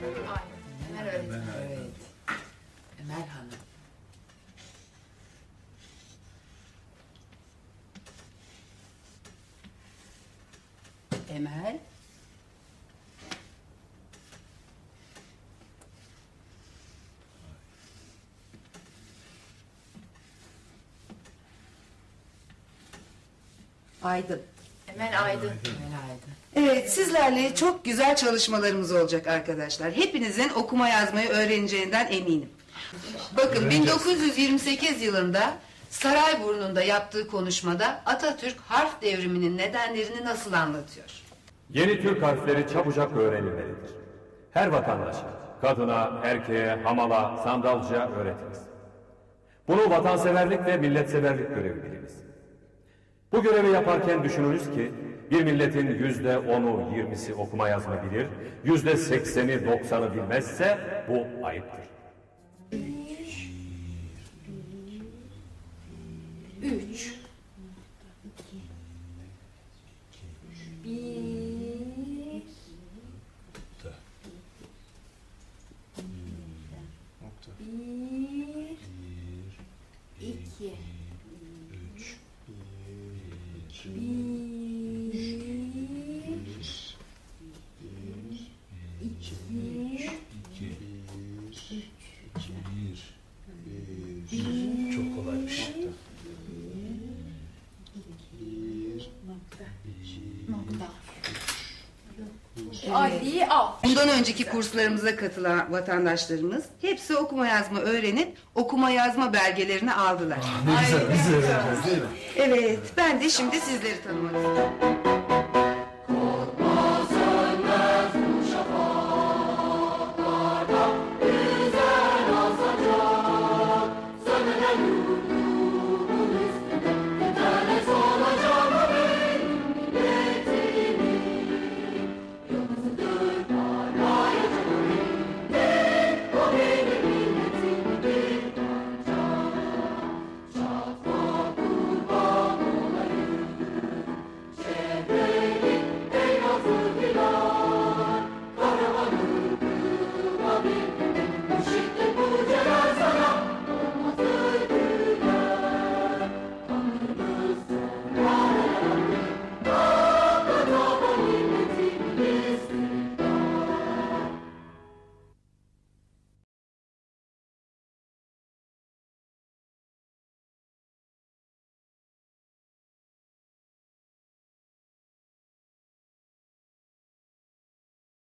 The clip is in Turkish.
Emel öğretmen. Evet. Emel Hanım. Emel. Aydın. Emel Aydın. Emel Aydın. Evet, sizlerle çok güzel çalışmalarımız olacak arkadaşlar. Hepinizin okuma yazmayı öğreneceğinden eminim. Bakın 1928 yılında Sarayburnu'nda yaptığı konuşmada Atatürk harf devriminin nedenlerini nasıl anlatıyor? Yeni Türk harfleri çabucak öğrenilmelidir. Her vatandaşa, kadına, erkeğe, hamala, sandalcıya öğretiniz. Bunu vatanseverlik ve milletseverlik görevi biliniz. Bu görevi yaparken düşününüz ki bir milletin yüzde onu, yirmisi okuma yazma bilir, yüzde sekseni, doksanı bilmezse bu ayıptır. Üç. Bir. İki. 2 1 1 2 Ali al. Bundan önceki kurslarımıza katılan vatandaşlarımız hepsi okuma yazma öğrenip okuma yazma belgelerini aldılar. Ne güzel, biz de öğreneceğiz değil mi? Evet, ben de şimdi sizleri tanımak istiyorum.